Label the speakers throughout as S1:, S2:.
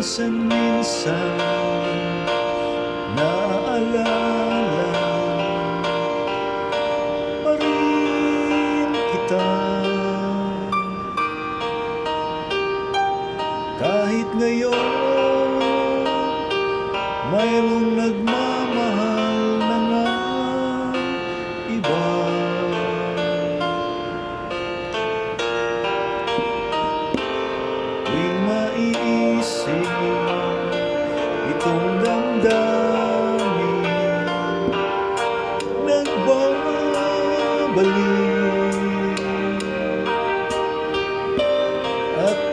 S1: Paminsan-minsan Naaalala pa rin kita. Kahit ngayon Mayroong nagmamahal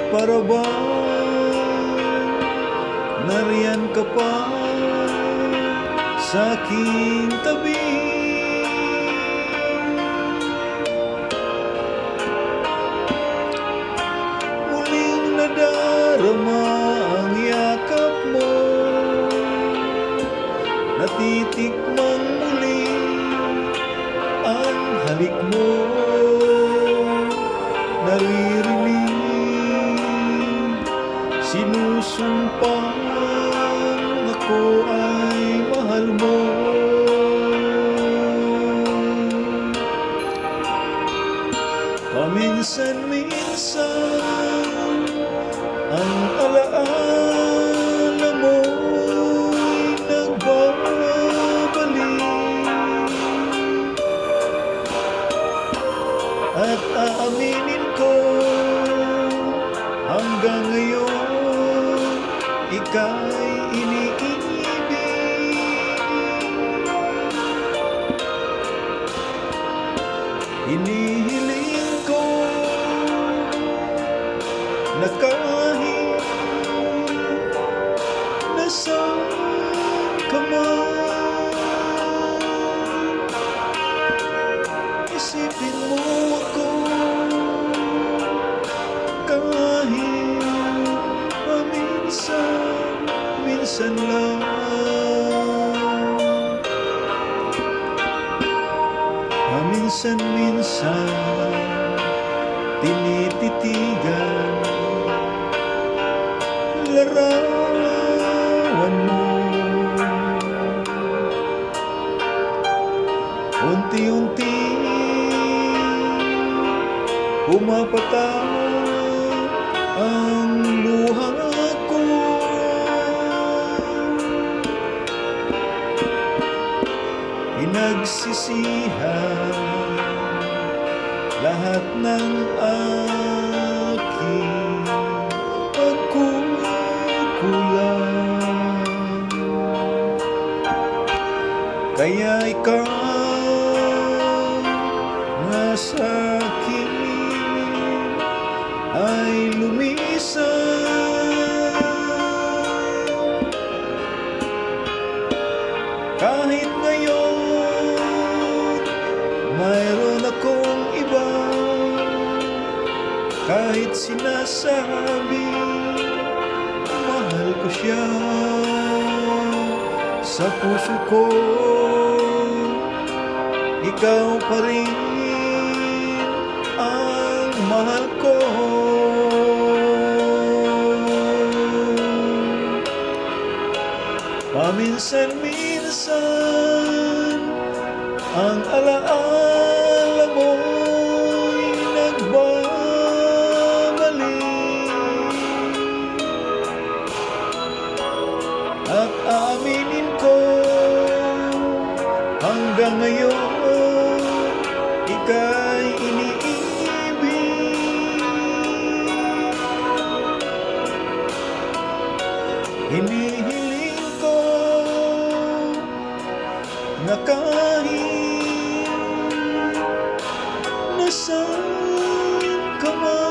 S1: para bang nariyan ka pa sa aking tabi? Muling nadarama ang yakap mo. Natitikmang muli ang halik mo Sinusumpang ako ay mahal mo. Paminsan-minsan ang alaala mo'y nagbabalik. At aaminin ko hanggang ngayon ika'y iniibig. Inihiling ko. Na minsan lang Paminsan-minsan tinititigan. Larawan mo. Unti-unti Pumapataw lahat ng aking pagkukulang Kaya ikaw nga sa akin ay lumisan Kahit sinasabi mahal ko siya. Sa puso ko ikaw pa rin ang mahal ko. Paminsan-minsan ang alaala hanggang ngayon ika'y iniibig. Hinihiling ko na kahit nasaan ka man